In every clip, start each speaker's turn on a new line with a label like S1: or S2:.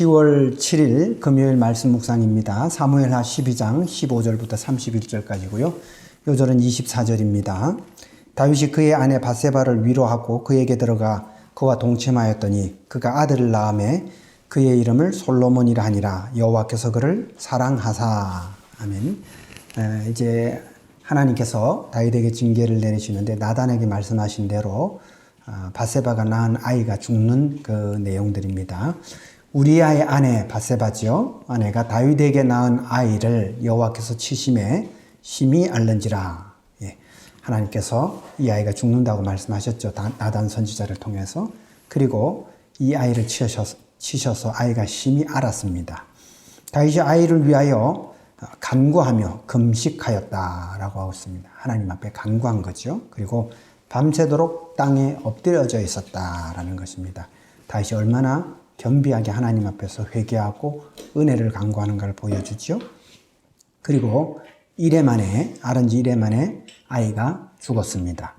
S1: 10월 7일 금요일 말씀 묵상입니다. 사무엘하 12장 15절부터 31절까지고요. 요절은 24절입니다. 다윗이 그의 아내 바세바를 위로하고 그에게 들어가 그와 동침하였더니 그가 아들을 낳음에 그의 이름을 솔로몬이라 하니라 여호와께서 그를 사랑하사 아멘. 에, 이제 하나님께서 다윗에게 징계를 내리시는데 나단에게 말씀하신 대로 아, 바세바가 낳은 아이가 죽는 그 내용들입니다. 우리아의 아내 바세바지요. 아내가 다윗에게 낳은 아이를 여호와께서 치심에 심히 알른지라. 예. 하나님께서 이 아이가 죽는다고 말씀하셨죠. 다- 나단 선지자를 통해서. 그리고 이 아이를 치셔서, 치셔서 아이가 심히 알았습니다. 다윗이 아이를 위하여 간구하며 금식하였다라고 하고 있습니다. 하나님 앞에 간구한 거죠. 그리고 밤새도록 땅에 엎드려져 있었다라는 것입니다. 다윗이 얼마나 겸비하게 하나님 앞에서 회개하고 은혜를 간구하는가를 보여주죠. 그리고 이래 만에 아른지 이래 만에 아이가 죽었습니다.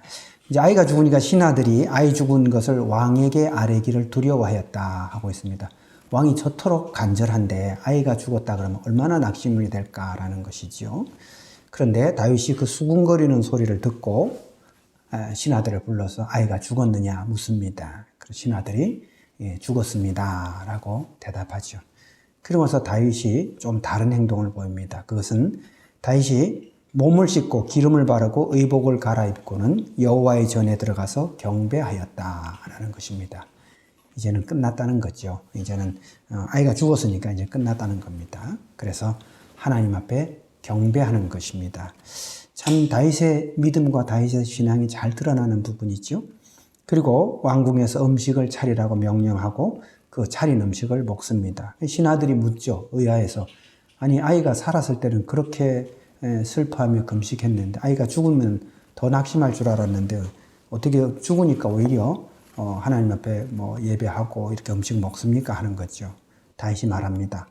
S1: 이제 아이가 죽으니까 신하들이 아이 죽은 것을 왕에게 아뢰기를 두려워하였다 하고 있습니다. 왕이 저토록 간절한데 아이가 죽었다 그러면 얼마나 낙심이 될까라는 것이지요. 그런데 다윗이 그 수군거리는 소리를 듣고 아, 신하들을 불러서 아이가 죽었느냐 묻습니다. 그 신하들이 예, 죽었습니다 라고 대답하죠. 그러면서 다윗이 좀 다른 행동을 보입니다. 그것은 다윗이 몸을 씻고 기름을 바르고 의복을 갈아입고는 여호와의 전에 들어가서 경배하였다라는 것입니다. 이제는 끝났다는 거죠. 이제는 어, 아이가 죽었으니까 이제 끝났다는 겁니다. 그래서 하나님 앞에 경배하는 것입니다. 참 다윗의 믿음과 다윗의 신앙이 잘 드러나는 부분이죠. 그리고 왕궁에서 음식을 차리라고 명령하고 그 차린 음식을 먹습니다. 신하들이 묻죠. 의아해서. 아니 아이가 살았을 때는 그렇게 에, 슬퍼하며 금식했는데 아이가 죽으면 더 낙심할 줄 알았는데 어떻게 죽으니까 오히려 어, 하나님 앞에 뭐 예배하고 이렇게 음식 먹습니까 하는 거죠. 다윗이 말합니다.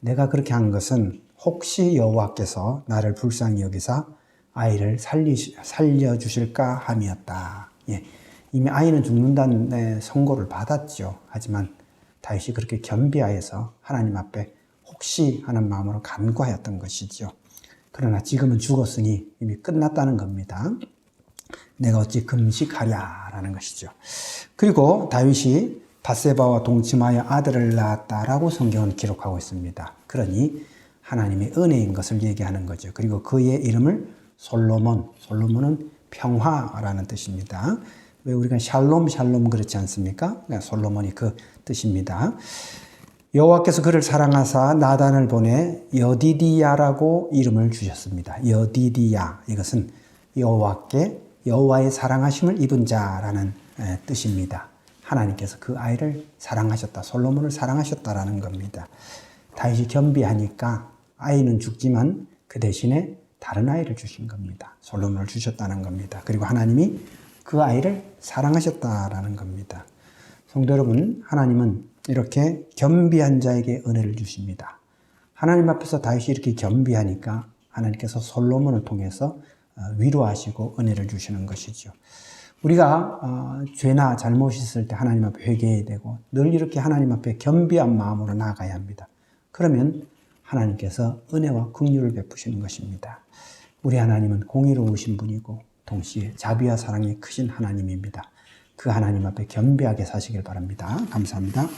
S1: 내가 그렇게 한 것은 혹시 여호와께서 나를 불쌍히 여기사 아이를 살리, 살려주실까 함이었다. 예. 이미 아이는 죽는다는 네, 선고를 받았죠. 하지만 다윗이 그렇게 겸비하여서 하나님 앞에 혹시 하는 마음으로 간구하였던 것이죠. 그러나 지금은 죽었으니 이미 끝났다는 겁니다. 내가 어찌 금식하랴라는 것이죠. 그리고 다윗이 바세바와 동침하여 아들을 낳았다라고 성경은 기록하고 있습니다. 그러니 하나님의 은혜인 것을 얘기하는 거죠. 그리고 그의 이름을 솔로몬, 솔로몬은 평화라는 뜻입니다. 왜 우리가 샬롬 샬롬 그렇지 않습니까? 네, 솔로몬이 그 뜻입니다. 여호와께서 그를 사랑하사 나단을 보내 여디디야라고 이름을 주셨습니다. 여디디야 이것은 여호와께 여호와의 사랑하심을 입은 자라는 에, 뜻입니다. 하나님께서 그 아이를 사랑하셨다. 솔로몬을 사랑하셨다라는 겁니다. 다윗이 겸비하니까 아이는 죽지만 그 대신에 다른 아이를 주신 겁니다. 솔로몬을 주셨다는 겁니다. 그리고 하나님이 그 아이를 사랑하셨다라는 겁니다. 성도 여러분, 하나님은 이렇게 겸비한 자에게 은혜를 주십니다. 하나님 앞에서 다윗이 이렇게 겸비하니까 하나님께서 솔로몬을 통해서 어, 위로하시고 은혜를 주시는 것이죠. 우리가 어, 죄나 잘못이 있을 때 하나님 앞에 회개해야 되고 늘 이렇게 하나님 앞에 겸비한 마음으로 나아가야 합니다. 그러면 하나님께서 은혜와 긍휼을 베푸시는 것입니다. 우리 하나님은 공의로우신 분이고 동시에 자비와 사랑이 크신 하나님입니다. 그 하나님 앞에 겸비하게 사시길 바랍니다. 감사합니다.